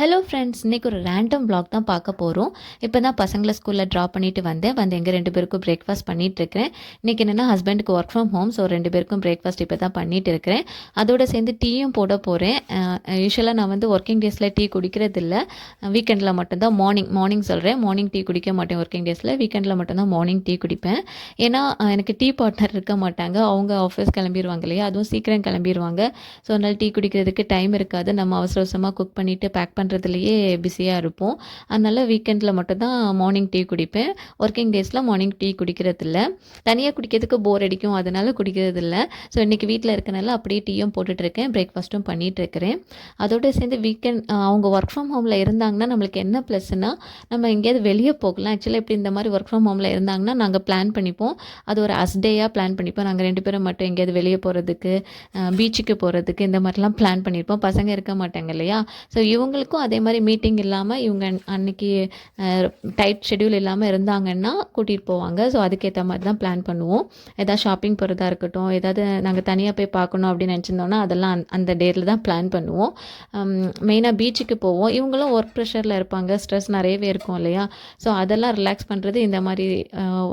Hello friends இன்றைக்கி ஒரு random black தான் பார்க்க போகிறோம் இப்போ தான் பசங்களை ஸ்கூலில் ட்ராப் பண்ணிட்டு வந்தேன். வந்து எங்கள் ரெண்டு பேருக்கும் பிரேக்ஃபாஸ்ட் பண்ணிட்டு இருக்கிறேன். இன்றைக்கி என்னென்னா ஹஸ்பண்டுக்கு ஒர்க் ஃப்ரம் ஹோம் ஸோ ரெண்டு பேருக்கும் பிரேக்ஃபாஸ்ட் இப்போ தான் பண்ணிட்டு இருக்கிறேன். அதோட சேர்ந்து டீயும் போட போகிறேன் யூஸ்வலாக நான் வந்து ஒர்க்கிங் டேஸில் டீ குடிக்கிறதில்ல. வீக்கெண்டில் மட்டும்தான் மார்னிங் மார்னிங் சொல்கிறேன் மார்னிங் டீ குடிக்க மாட்டேன் ஒர்க்கிங் டேஸில் வீக்கெண்டில் மட்டும்தான் மார்னிங் டீ குடிப்பேன். ஏன்னா எனக்கு டீ பார்ட்னர் இருக்க மாட்டாங்க. அவங்க ஆஃபீஸ் கிளம்பிடுவாங்க இல்லையா? அதுவும் சீக்கிரம் கிளம்பிடுவாங்க ஸோ அதனால் டீ குடிக்கிறதுக்கு டைம் இருக்காது. நம்ம அவசர அவசரமாக குக் பண்ணிவிட்டு பேக் பண்ணுறதுலையே பிஸியாக இருப்போம். அதனால் வீக்கெண்டில் மட்டும்தான் மார்னிங் டீ குடிப்பேன். ஒர்க்கிங் டேஸில் மார்னிங் டீ குடிக்கிறதில்ல. தனியாக குடிக்கிறதுக்கு போர் அடிக்கும். அதனால் குடிக்கிறதில்ல. ஸோ இன்றைக்கி வீட்டில் இருக்கனால அப்படியே டீயும் போட்டுட்ருக்கேன் பிரேக்ஃபாஸ்ட்டும் பண்ணிகிட்ருக்கிறேன் அதோடு சேர்ந்து வீக்கெண்ட் அவங்க ஒர்க் ஃப்ரம் ஹோமில் இருந்தாங்கன்னா நம்மளுக்கு என்ன ப்ளஸ்னால் நம்ம எங்கேயாவது வெளியே போகலாம். ஆக்சுவலாக இப்படி இந்த மாதிரி ஒர்க் ஃப்ரம் ஹோமில் இருந்தாங்கன்னா நாங்கள் பிளான் பண்ணிப்போம். அது ஒரு அஸ்டேயாக பிளான் பண்ணிப்போம். நாங்கள் ரெண்டு பேரும் மட்டும் எங்கேயாவது வெளியே போகிறதுக்கு பீச்சுக்கு போகிறதுக்கு இந்த மாதிரிலாம் பிளான் பண்ணியிருப்போம் பசங்க இருக்க மாட்டாங்க இல்லையா? ஸோ இவங்களுக்கு இருக்கும் அதே மாதிரி மீட்டிங் இல்லாமல் இவங்க அன்னைக்கு டைட் ஷெட்யூல் இல்லாமல் இருந்தாங்கன்னா கூட்டிகிட்டு போவாங்க. ஸோ அதுக்கேற்ற மாதிரி தான் பிளான் பண்ணுவோம். ஏதாவது ஷாப்பிங் போகிறதா இருக்கட்டும் ஏதாவது நாங்கள் தனியாக போய் பார்க்கணும் அப்படின்னு நினச்சிருந்தோன்னா அதெல்லாம் அந்த- டேட்டில் தான் பிளான் பண்ணுவோம். மெயினாக பீச்சுக்கு போவோம். இவங்களும் ஒர்க் ப்ரெஷரில் இருப்பாங்க. ஸ்ட்ரெஸ் நிறையவே இருக்கும் இல்லையா? ஸோ அதெல்லாம் ரிலாக்ஸ் பண்ணுறது இந்த மாதிரி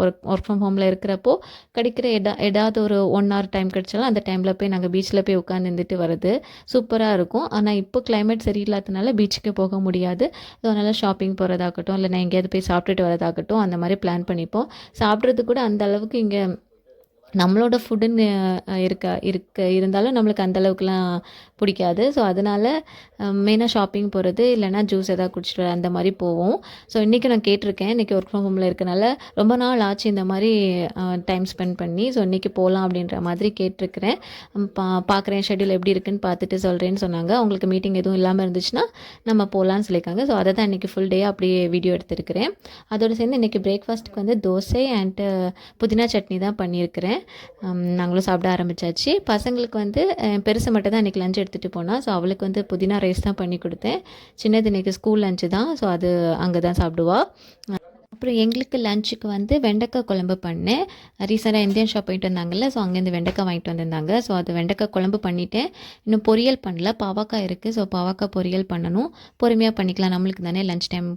ஒர்க் ஒர்க் ஃப்ரம் ஹோமில் இருக்கிறப்போ கிடைக்கிற எடா ஏதாவது ஒரு ஒன் ஹவர் டைம் கிடச்சாலும் அந்த டைமில் போய் நாங்கள் பீச்சில் போய் உட்காந்து இருந்துட்டு வர்றது சூப்பராக இருக்கும். ஆனால் இப்போ climate சரியில்லாதனால பீச்சுக்கு போக முடியாது. ஸோ அதனால் ஷாப்பிங் போகிறதாகட்டும் இல்லை நான் எங்கேயாவது போய் சாப்பிட்டுட்டு வரதாகட்டும் அந்த மாதிரி பிளான் பண்ணிப்போம். சாப்பிட்றது கூட அந்த அளவுக்கு இங்கே நம்மளோட ஃபுட்டுன்னு இருக்க இருக்க இருந்தாலும் நம்மளுக்கு அந்தளவுக்குலாம் பிடிக்காது. ஸோ அதனால் மெயினாக ஷாப்பிங் போகிறது இல்லைன்னா ஜூஸ் எதாவது குடிச்சிட்டு வர அந்த மாதிரி போவோம். ஸோ இன்றைக்கி நான் கேட்டிருக்கேன். இன்றைக்கி ஒர்க் ஃப்ரம் ஹோமில் இருக்கனால ரொம்ப நாள் ஆச்சு இந்த மாதிரி டைம் ஸ்பெண்ட் பண்ணி. ஸோ இன்றைக்கி போகலாம் அப்படின்ற மாதிரி கேட்டிருக்கிறேன். பா பார்க்குறேன் ஷெட்யூல் எப்படி இருக்குன்னு பார்த்துட்டு சொல்கிறேன்னு சொன்னாங்க. அவங்களுக்கு மீட்டிங் எதுவும் இல்லாமல் இருந்துச்சுன்னா நம்ம போகலான்னு சொல்லியிருக்காங்க. ஸோ அதை தான் இன்றைக்கி ஃபுல் டே அப்படியே வீடியோ எடுத்திருக்கிறேன். அதோடு சேர்ந்து இன்றைக்கி பிரேக்ஃபாஸ்ட்டுக்கு வந்து தோசை அண்ட் புதினா சட்னி தான் பண்ணியிருக்கிறேன். நாங்களும் சாப்பிட ஆரம்பிச்சாச்சு. பசங்களுக்கு வந்து அஹ், பெருசு மட்டும் தான் இன்றைக்கி லஞ்ச் எடுத்துகிட்டு போனால் ஸோ அவளுக்கு வந்து புதினா ரைஸ் தான் பண்ணி கொடுத்தேன். சின்னது இன்றைக்கி ஸ்கூல் லஞ்சு தான். ஸோ அது அங்கே தான் சாப்பிடுவாள் அப்புறம் எங்களுக்கு லஞ்சுக்கு வந்து வெண்டைக்காய் குழம்பு பண்ணேன் ரீசெண்டாக இந்தியன் ஷாப் போயிட்டு வந்தாங்கல்ல ஸோ அங்கேருந்து வெண்டைக்காய் வாங்கிட்டு வந்திருந்தாங்க. ஸோ அது வெண்டைக்காய் குழம்பு பண்ணிவிட்டேன் இன்னும் பொரியல் பண்ணல. பாவக்காய் இருக்குது ஸோ பாவக்காய் பொரியல் பண்ணணும். பொறுமையாக பண்ணிக்கலாம். நம்மளுக்கு தானே லஞ்ச் டைம்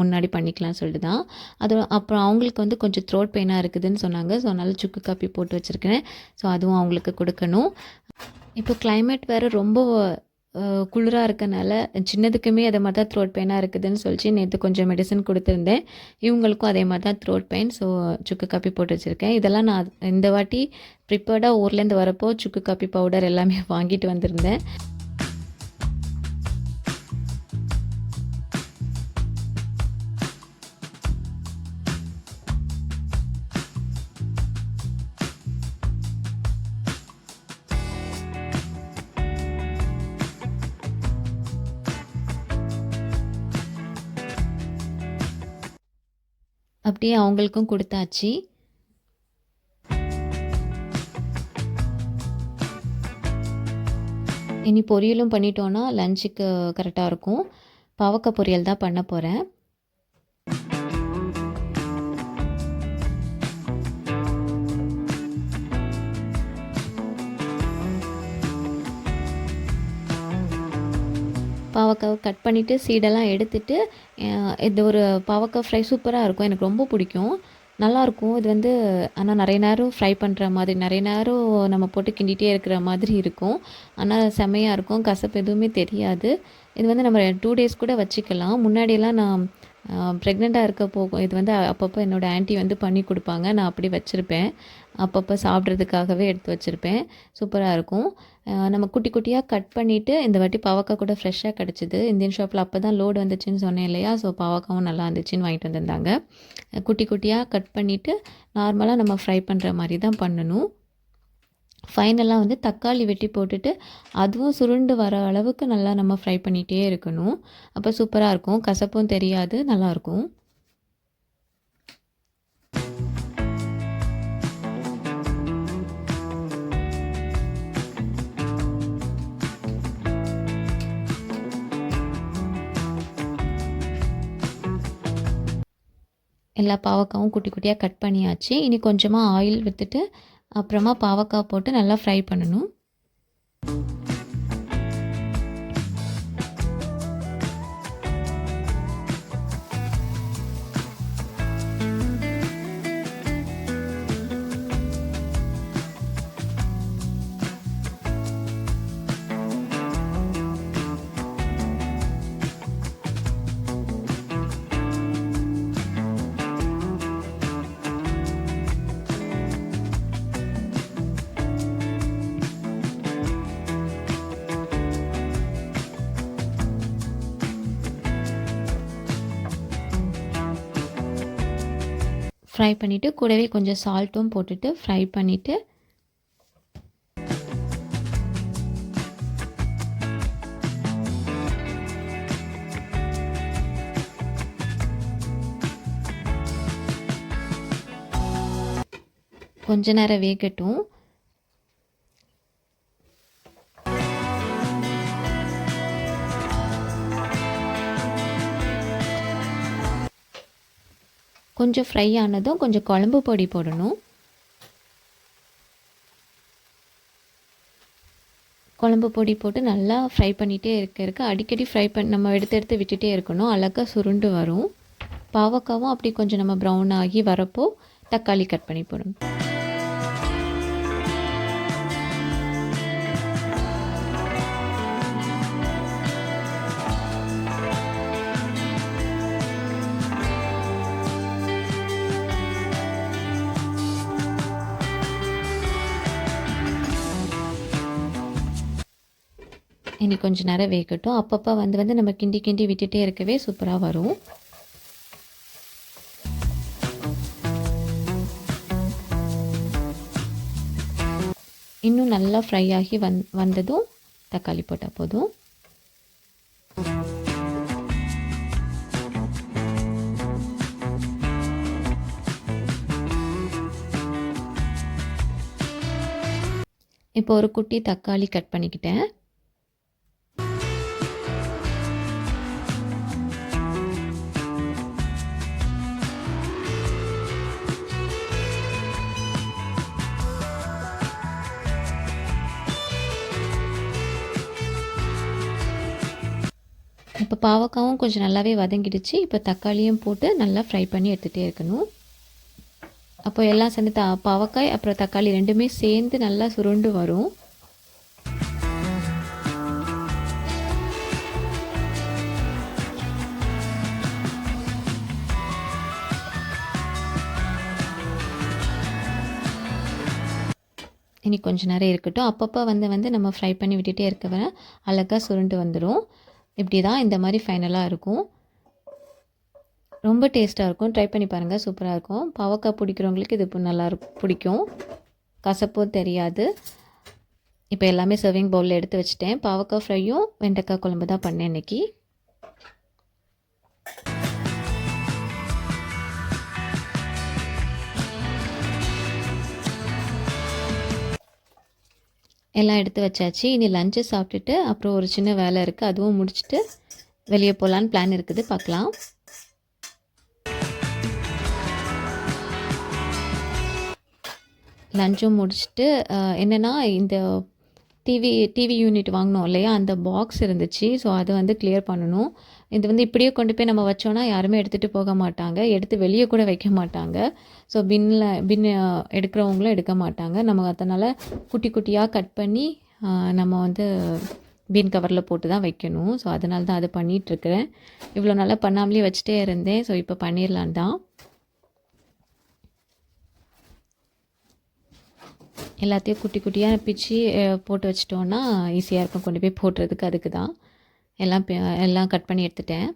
முன்னாடி பண்ணிக்கலாம்னு சொல்லிட்டு தான் அது அப்புறம் அவங்களுக்கு வந்து கொஞ்சம் த்ரோட் பெயினாக இருக்குதுன்னு சொன்னாங்க. ஸோ அதனால் சுக்கு காப்பி போட்டு வச்சுருக்கேன் ஸோ அதுவும் அவங்களுக்கு கொடுக்கணும். இப்போ கிளைமேட் வேறு ரொம்ப குளிராக இருக்கனால சின்னதுக்குமே அதே மாதிரி தான் த்ரோட் பெயினாக இருக்குதுன்னு சொல்லிச்சு. நேற்று கொஞ்சம் மெடிசன் கொடுத்துருந்தேன். இவங்களுக்கும் அதே மாதிரி தான் த்ரோட் பெயின் ஸோ சுக்கு காப்பி போட்டு வச்சுருக்கேன். இதெல்லாம் நான் இந்த வாட்டி ப்ரிப்பேர்டாக ஊர்லேருந்து வரப்போ சுக்கு காப்பி பவுடர் எல்லாமே வாங்கிட்டு வந்திருந்தேன். அப்படியே அவங்களுக்கும் கொடுத்தாச்சு. இனி பொரியலும் பண்ணிட்டோன்னா லஞ்சுக்கு கரெக்டாக இருக்கும். பாவக்காய் பொரியல் தான் பண்ண போகிறேன் பாவக்காவை கட் பண்ணிவிட்டு சீடெல்லாம் எடுத்துட்டு இது ஒரு பாவக்காய் ஃப்ரை சூப்பராக இருக்கும். எனக்கு ரொம்ப பிடிக்கும். நல்லாயிருக்கும் இது வந்து ஆனால் நிறைய நேரம் ஃப்ரை பண்ணுற மாதிரி நிறைய நேரம் நம்ம போட்டு கிண்டிகிட்டே இருக்கிற மாதிரி இருக்கும். ஆனால் செமையாக இருக்கும். கசப்பு எதுவுமே தெரியாது. இது வந்து நம்ம டூ டேஸ் கூட வச்சுக்கலாம். முன்னாடியெல்லாம் நான் ப்ரெக்னெண்ட்டாக இருக்க போகும். இது வந்து அப்பப்போ என்னோடய ஆன்ட்டி வந்து பண்ணி கொடுப்பாங்க. நான் அப்படி வச்சுருப்பேன். அப்பப்போ சாப்பிட்றதுக்காகவே எடுத்து வச்சுருப்பேன். சூப்பராக இருக்கும். நம்ம குட்டி குட்டியாக கட் பண்ணிவிட்டு இந்த வாட்டி பாவக்காய் கூட ஃப்ரெஷ்ஷாக கிடச்சிது. இந்தியன் ஷாப்பில் அப்போ தான் லோடு வந்துச்சுன்னு சொன்னேன் இல்லையா? ஸோ பாவக்காவும் நல்லா இருந்துச்சுன்னு வாங்கிட்டு வந்திருந்தாங்க. குட்டி குட்டியாக கட் பண்ணிவிட்டு நார்மலாக நம்ம ஃப்ரை பண்ணுற மாதிரி தான் பண்ணணும். ஃபைனலாக வந்து தக்காளி வெட்டி போட்டுட்டு அதுவும் சுருண்டு வர அளவுக்கு நல்லா நம்ம ஃப்ரை பண்ணிகிட்டே இருக்கணும். அப்போ சூப்பராக இருக்கும். கசப்பும் தெரியாது. நல்லாயிருக்கும் எல்லா பாவக்காவும் குட்டி குட்டியாக கட் பண்ணியாச்சு. இனி கொஞ்சமாக ஆயில் விற்றுட்டு அப்புறமா பாவக்காய் போட்டு நல்லா ஃப்ரை பண்ணணும். ஃப்ரை பண்ணிவிட்டு கூடவே கொஞ்சம் சால்ட்டும் போட்டுட்டு ஃப்ரை பண்ணிவிட்டு கொஞ்ச நேரம் வேகட்டும். கொஞ்சம் ஃப்ரை ஆனதும் கொஞ்சம் குழம்பு பொடி போடணும். குழம்பு பொடி போட்டு நல்லா ஃப்ரை பண்ணிகிட்டே இருக்க இருக்க அடிக்கடி ஃப்ரை பண்ணி நம்ம எடுத்து எடுத்து விட்டுட்டே இருக்கணும். அழகாக சுருண்டு வரும். பாவக்காவும் அப்படி கொஞ்சம் நம்ம ப்ரௌன் ஆகி வரப்போ தக்காளி கட் பண்ணி போடணும். இனி கொஞ்சம் நேரம் வேகட்டும். அப்பப்போ வந்து வந்து நம்ம கிண்டி கிண்டி விட்டுட்டே இருக்கவே சூப்பராக வரும். இன்னும் நல்லா ஃப்ரை ஆகி வந் வந்ததும் தக்காளி போட்டால் போதும். இப்போ ஒரு குட்டி தக்காளி கட் பண்ணிக்கிட்டேன். இப்போ பாவக்காவும் கொஞ்சம் நல்லாவே வதங்கிடுச்சு. இப்போ தக்காளியும் போட்டு நல்லா ஃப்ரை பண்ணி எடுத்துகிட்டே இருக்கணும். அப்போ எல்லாம் சேர்ந்து த பாவக்காய் அப்புறம் தக்காளி ரெண்டுமே சேர்ந்து நல்லா சுருண்டு வரும். இனி கொஞ்சம் நேரம் இருக்கட்டும். அப்பப்போ வந்து வந்து நம்ம ஃப்ரை பண்ணி விட்டுட்டே இருக்கவரை அழகாக சுருண்டு வந்துடும் இப்படி தான் இந்த மாதிரி ஃபைனலாக இருக்கும். ரொம்ப டேஸ்ட்டாக இருக்கும். ட்ரை பண்ணி பாருங்கள் சூப்பராக இருக்கும். பாவக்காய் பிடிக்கிறவங்களுக்கு இது நல்லா பிடிக்கும். கசப்பும் தெரியாது. இப்போ எல்லாமே சர்விங் பவுலில் எடுத்து வச்சுட்டேன். பாவக்காய் ஃப்ரையும் வெண்டைக்காய் குழம்பு தான் பண்ணேன் இன்றைக்கி எல்லாம் எடுத்து வச்சாச்சு. இனி லஞ்சு சாப்பிட்டுட்டு அப்புறம் ஒரு சின்ன வேலை இருக்குது அதுவும் முடிச்சுட்டு வெளியே போகலான்னு பிளான் இருக்குது. பார்க்கலாம். லஞ்சும் முடிச்சுட்டு என்னென்னா இந்த டிவி டிவி யூனிட் வாங்கினோம் இல்லையா? அந்த பாக்ஸ் இருந்துச்சு. ஸோ அதை வந்து கிளியர் பண்ணணும். இது வந்து இப்படியே கொண்டு போய் நம்ம வச்சோன்னா யாருமே எடுத்துகிட்டு போக மாட்டாங்க. எடுத்து வெளியே கூட வைக்க மாட்டாங்க. ஸோ பின்னில் பின் எடுக்கிறவங்களும் எடுக்க மாட்டாங்க. நம்ம அதனால் குட்டி குட்டியாக கட் பண்ணி நம்ம வந்து பின் கவரில் போட்டு தான் வைக்கணும். ஸோ அதனால தான் அது பண்ணிகிட்ருக்கிறேன் இவ்வளோ நாளாக பண்ணாமலே வச்சுட்டே இருந்தேன். ஸோ இப்போ பண்ணிடலான் தான். எல்லாத்தையும் குட்டி குட்டியாக பிச்சு போட்டு வச்சிட்டோன்னா ஈஸியாக இருக்கும். கொண்டு போய் போட்டுறதுக்கு அதுக்கு தான். எல்லாம் எல்லாம் கட் பண்ணி எடுத்துட்டேன்.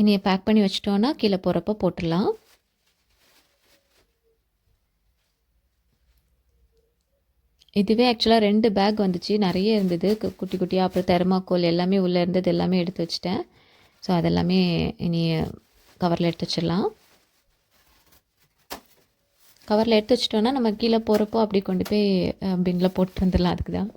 இனியை பேக் பண்ணி வச்சிட்டோன்னா கீழே போகிறப்ப போட்டுடலாம். இதுவே ஆக்சுவலாக ரெண்டு பேக் வந்துச்சு. நிறைய இருந்தது. குட்டி குட்டியாக அப்புறம் தெர்மாக்கோல் எல்லாமே உள்ளே இருந்தது. எல்லாமே எடுத்து வச்சிட்டேன். ஸோ அதெல்லாமே இனி கவரில் எடுத்து வச்சிடலாம். கவரில் எடுத்து வச்சிட்டோன்னா நம்ம கீழே போகிறப்போ அப்படி கொண்டு போய் பின்னில் போட்டு வந்துடலாம் அதுக்கு தான்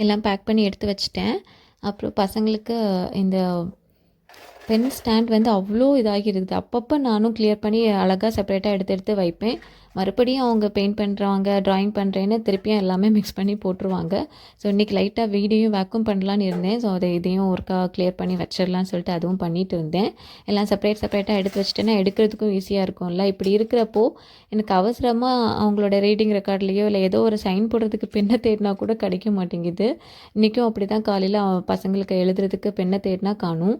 எல்லாம் பேக் பண்ணி எடுத்து வச்சிட்டேன். அப்புறம் பசங்களுக்கு இந்த பென் ஸ்டாண்ட் வந்து அவ்வளோ இதாகி இருக்குது அப்பப்போ நானும் கிளியர் பண்ணி அழகாக செப்பரேட்டாக எடுத்து எடுத்து வைப்பேன். மறுபடியும் அவங்க பெயிண்ட் பண்ணுறாங்க ட்ராயிங் பண்ணுறேன்னு திருப்பியும் எல்லாமே மிக்ஸ் பண்ணி போட்டுருவாங்க. ஸோ இன்றைக்கி லைட்டாக வீடியும் வேக்கும் பண்ணலான்னு இருந்தேன். ஸோ அதை இதையும் ஒர்க்காக கிளியர் பண்ணி வச்சிடலான்னு சொல்லிட்டு அதுவும் பண்ணிட்டு இருந்தேன். எல்லாம் செப்பரேட் செப்பரேட்டாக எடுத்து வச்சிட்டேன்னா எடுக்கிறதுக்கும் ஈஸியாக இருக்கும்ல. இப்படி இருக்கிறப்போ எனக்கு அவசரமாக அவங்களோட ரீடிங் ரெக்கார்ட்லேயோ இல்லை ஏதோ ஒரு சைன் போடுறதுக்கு பெண்ணை தேடினா கூட கிடைக்க மாட்டேங்குது. இன்றைக்கும் அப்படி தான் காலையில் பசங்களுக்கு எழுதுறதுக்கு பெண்ணை தேடினா காணும்.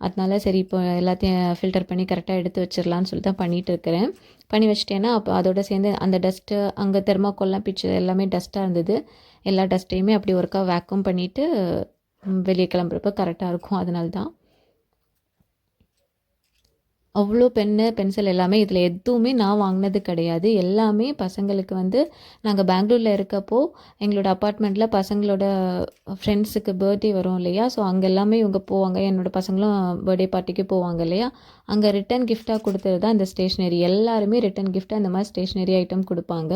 அதனால சரி இப்போ எல்லாத்தையும் ஃபில்டர் பண்ணி கரெக்டாக எடுத்து வச்சிடலான்னு சொல்லி தான் பண்ணிகிட்டு இருக்கிறேன் பண்ணி வச்சிட்டேன்னா அப்போ அதோட சேர்ந்து அந்த டஸ்ட்டு அங்கே தெர்மாக்கோல்லாம் பிச்சு எல்லாமே டஸ்ட்டாக இருந்தது. எல்லா டஸ்ட்டையுமே அப்படி ஒருக்கா வேக்கம் பண்ணிவிட்டு வெளியே கிளம்புறப்ப கரெக்டாக இருக்கும். அதனால தான். அவ்வளோ பென்னு பென்சில் எல்லாமே இதில் எதுவுமே நான் வாங்கினது கிடையாது. எல்லாமே பசங்களுக்கு வந்து நாங்கள் பெங்களூரில் இருக்கப்போ எங்களோட அப்பார்ட்மெண்ட்டில் பசங்களோட ஃப்ரெண்ட்ஸுக்கு பர்த்டே வரும் இல்லையா? ஸோ அங்கே எல்லாமே இவங்க போவாங்க. என்னோடய பசங்களும் பர்த்டே பார்ட்டிக்கு போவாங்க இல்லையா? அங்கே ரிட்டன் கிஃப்டாக கொடுத்தது தான் இந்த ஸ்டேஷ்னரி எல்லாருமே ரிட்டன் கிஃப்ட்டாக இந்த மாதிரி ஸ்டேஷ்னரி ஐட்டம் கொடுப்பாங்க.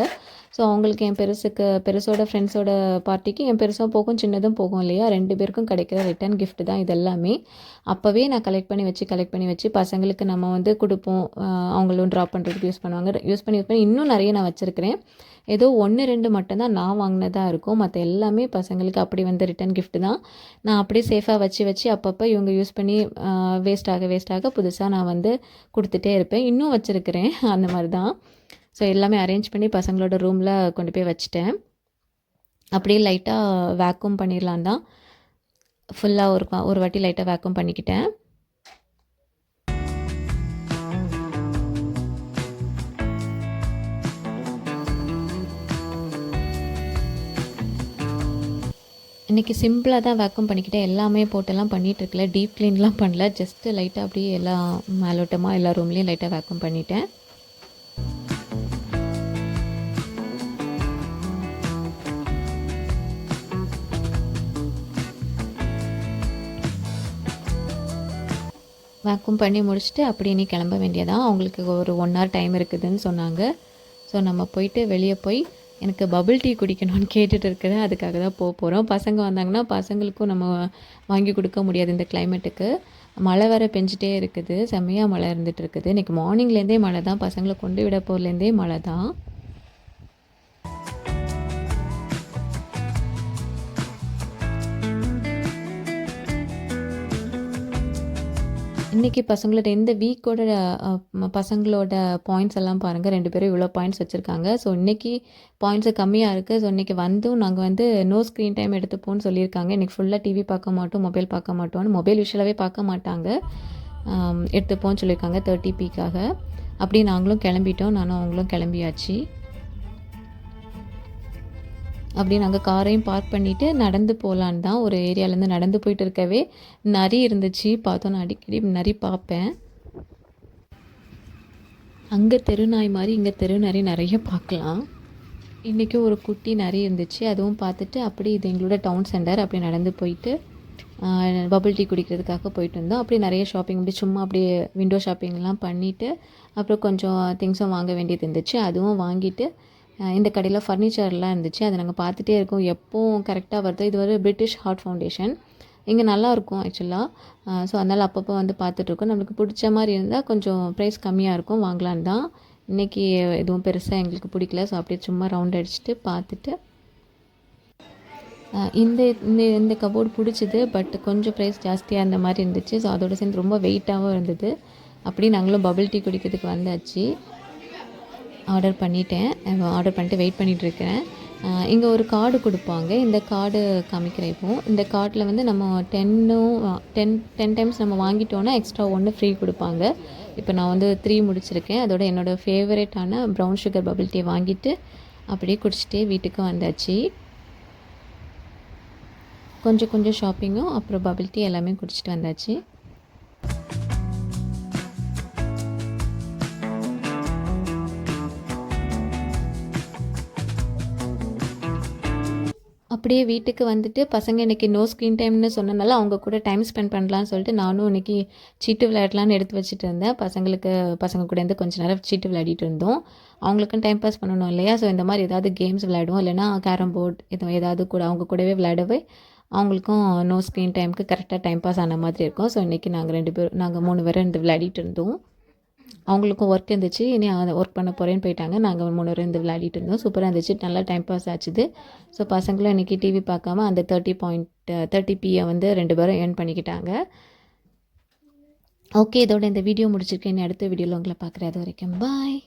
ஸோ அவங்களுக்கு என் பெருசுக்கு பெருசோட ஃப்ரெண்ட்ஸோட பார்ட்டிக்கு என் பெருசும் போகும் சின்னதும் போகும் இல்லையா? ரெண்டு பேருக்கும் கிடைக்கிற ரிட்டன் கிஃப்ட் தான் இது எல்லாமே அப்போவே நான் கலெக்ட் பண்ணி வச்சு கலெக்ட் பண்ணி வச்சு பசங்களுக்கு நம்ம வந்து கொடுப்போம். அவங்களும் ட்ராப் பண்ணுறதுக்கு யூஸ் பண்ணுவாங்க. யூஸ் பண்ணி யூஸ் பண்ணி இன்னும் நிறைய நான் வச்சுருக்கிறேன். ஏதோ ஒன்று ரெண்டு மட்டும்தான் நான் வாங்கினதாக இருக்கும். மற்ற எல்லாமே பசங்களுக்கு அப்படி வந்து ரிட்டன் கிஃப்ட் தான். நான் அப்படியே சேஃபாக வச்சு வச்சு அப்பப்போ இவங்க யூஸ் பண்ணி வேஸ்ட் ஆக வேஸ்ட் ஆக புதுசாக நான் வந்து கொடுத்துட்டே இருப்பேன். இன்னும் வச்சுருக்கிறேன். அந்த மாதிரி தான் ஸோ எல்லாமே அரேஞ்ச் பண்ணி பசங்களோட ரூமில் கொண்டு போய் வச்சுட்டேன். அப்படியே லைட்டாக வேக்கும் பண்ணிடலான் தான் ஃபுல்லாக ஒரு ஒரு வாட்டி லைட்டாக வேக்கும் பண்ணிக்கிட்டேன். இன்றைக்கி சிம்பிளாக தான் வேக்கம் பண்ணிக்கிட்டேன் எல்லாமே போட்டெல்லாம் பண்ணிகிட்ருக்கல டீப் க்ளீன்லாம் பண்ணல. ஜஸ்ட்டு லைட்டாக அப்படியே எல்லா மேலோட்டமாக எல்லா ரூம்லேயும் லைட்டாக வேக்கம் பண்ணிட்டேன். வேக்கும் பண்ணி முடிச்சுட்டு அப்படி நீ கிளம்ப வேண்டியதான் அவங்களுக்கு ஒரு ஒன் ஹவர் டைம் இருக்குதுன்னு சொன்னாங்க. ஸோ நம்ம போயிட்டு வெளியே போய் எனக்கு பபுள் டீ குடிக்கணும்னு கேட்டுட்டு இருக்கிறேன். அதுக்காக தான் போக போகிறோம் பசங்க வந்தாங்கன்னா பசங்களுக்கும் நம்ம வாங்கி கொடுக்க முடியாது இந்த கிளைமேட்டுக்கு மழை வர பெஞ்சிட்டே இருக்குது. செம்மையாக மழை இருந்துகிட்டு இருக்குது. இன்றைக்கி மார்னிங்லேருந்தே மழை தான் பசங்களை கொண்டு விட போகிறலேருந்தே மழை தான் இன்றைக்கி பசங்களோட இந்த வீக்கோட பசங்களோட பாயிண்ட்ஸ் எல்லாம் பாருங்கள் ரெண்டு பேரும் இவ்வளோ பாயிண்ட்ஸ் வச்சுருக்காங்க. ஸோ இன்றைக்கி பாயிண்ட்ஸு கம்மியாக இருக்குது ஸோ இன்றைக்கி வந்தும் நாங்கள் வந்து நோ ஸ்க்ரீன் டைம் எடுத்துப்போம்னு சொல்லியிருக்காங்க. இன்றைக்கி ஃபுல்லாக டிவி பார்க்க மாட்டோம் மொபைல் பார்க்க மாட்டோம்னு. மொபைல் விஷயலாகவே பார்க்க மாட்டாங்க. எடுத்துப்போம்னு சொல்லியிருக்காங்க தேர்ட்டி பிக்காக அப்படி நாங்களும் கிளம்பிட்டோம். நானும் அவங்களும் கிளம்பியாச்சு. அப்படியே நாங்கள் காரையும் பார்க் பண்ணிவிட்டு நடந்து போகலான்னு தான் ஒரு ஏரியாலேருந்து நடந்து போயிட்டு இருக்கவே நரி இருந்துச்சு. பார்த்தோம் நான் அடிக்கடி நரி பார்ப்பேன். அங்கே தெருநாய் மாதிரி இங்கே தெரு நரி நிறைய பார்க்கலாம். இன்றைக்கும் ஒரு குட்டி நரி இருந்துச்சு. அதுவும் பார்த்துட்டு அப்படி இது எங்களோட டவுன் சென்டர் அப்படி நடந்து போயிட்டு பபுள் டீ குடிக்கிறதுக்காக போயிட்டு இருந்தோம் அப்படி நிறைய ஷாப்பிங் அப்படி சும்மா அப்படியே விண்டோ ஷாப்பிங்லாம் பண்ணிவிட்டு அப்புறம் கொஞ்சம் திங்ஸும் வாங்க வேண்டியது இருந்துச்சு. அதுவும் வாங்கிட்டு இந்த கடையில் ஃபர்னிச்சர்லாம் இருந்துச்சு. அதை நாங்கள் பார்த்துட்டே இருக்கோம். எப்போவும் கரெக்டாக வருது. இது ஒரு பிரிட்டிஷ் ஹார்ட் ஃபவுண்டேஷன் இங்கே நல்லாயிருக்கும் ஆக்சுவலாக ஸோ அதனால் அப்பப்போ வந்து பார்த்துட்ருக்கோம் நம்மளுக்கு பிடிச்ச மாதிரி இருந்தால் கொஞ்சம் ப்ரைஸ் கம்மியாக இருக்கும். வாங்கலான் தான். இன்றைக்கி எதுவும் பெருசாக எங்களுக்கு பிடிக்கல. ஸோ அப்படியே சும்மா ரவுண்ட் அடிச்சுட்டு பார்த்துட்டு இந்த இந்த இந்த கபோர்டு பிடிச்சிது. பட் கொஞ்சம் ப்ரைஸ் ஜாஸ்தியாக இருந்த மாதிரி இருந்துச்சு. ஸோ அதோட சேர்ந்து ரொம்ப வெயிட்டாகவும் இருந்தது. அப்படி நாங்களும் பபிள் டீ குடிக்கிறதுக்கு வந்தாச்சு. ஆர்டர் பண்ணிட்டேன். ஆர்டர் பண்ணிட்டு வெயிட் பண்ணிகிட்ருக்கிறேன் இங்கே ஒரு கார்டு கொடுப்பாங்க. இந்த கார்டு காமிக்கிறேன் இப்போது இந்த கார்டில் வந்து நம்ம டென்னும் டென் டென் டைம்ஸ் நம்ம வாங்கிட்டோன்னா எக்ஸ்ட்ரா ஒன்று ஃப்ரீ கொடுப்பாங்க. இப்போ நான் வந்து த்ரீ முடிச்சிருக்கேன். அதோட என்னோடய ஃபேவரேட்டான ப்ரௌன் சுகர் பபிள் டீ வாங்கிட்டு அப்படியே குடிச்சிட்டே வீட்டுக்கு வந்தாச்சு. கொஞ்சம் கொஞ்சம் ஷாப்பிங்கும் அப்புறம் பபிள் டீ எல்லாமே குடிச்சிட்டு வந்தாச்சு. அப்படியே வீட்டுக்கு வந்துட்டு பசங்க இன்றைக்கி நோ ஸ்க்ரீன் டைம்னு சொன்னனால அவங்க கூட டைம் ஸ்பெண்ட் பண்ணலான்னு சொல்லிட்டு நானும் இன்றைக்கி சீட்டு விளையாடலான்னு எடுத்து வச்சுட்டு இருந்தேன். பசங்களுக்கு பசங்க கூட இருந்து கொஞ்சம் நேரம் சீட்டு விளையாடிட்டு இருந்தோம். அவங்களுக்கும் டைம் பாஸ் பண்ணணும் இல்லையா? ஸோ இந்த மாதிரி ஏதாவது கேம்ஸ் விளையாடுவோம். இல்லைனா கேரம் போர்டு இது ஏதாவது கூட அவங்க கூடவே விளையாடவே அவங்களுக்கும் நோ ஸ்க்ரீன் டைமுக்கு கரெக்டாக டைம் பாஸ் ஆன மாதிரி இருக்கும். ஸோ இன்றைக்கி நாங்கள் ரெண்டு பேரும் நாங்கள் மூணு பேரும் இருந்து விளையாடிட்டு இருந்தோம். அவங்களுக்கும் ஒர்க் இருந்துச்சு. இனி ஒர்க் பண்ண போகிறேன்னு போயிட்டாங்க. நாங்கள் மூணு பேரும் இருந்து விளையாடிட்டு இருந்தோம். சூப்பராக இருந்துச்சு. நல்லா டைம் பாஸ் ஆச்சுது. ஸோ பசங்களும் இன்றைக்கி டிவி பார்க்காம அந்த தேர்ட்டி பாயிண்ட் தேர்ட்டி பியை வந்து ரெண்டு பேரும் ஏர்ன் பண்ணிக்கிட்டாங்க. ஓகே இதோட இந்த வீடியோ முடிச்சிருக்கேன். இனி அடுத்த வீடியோவில் உங்களை பார்க்குறேன் அது வரைக்கும். பாய்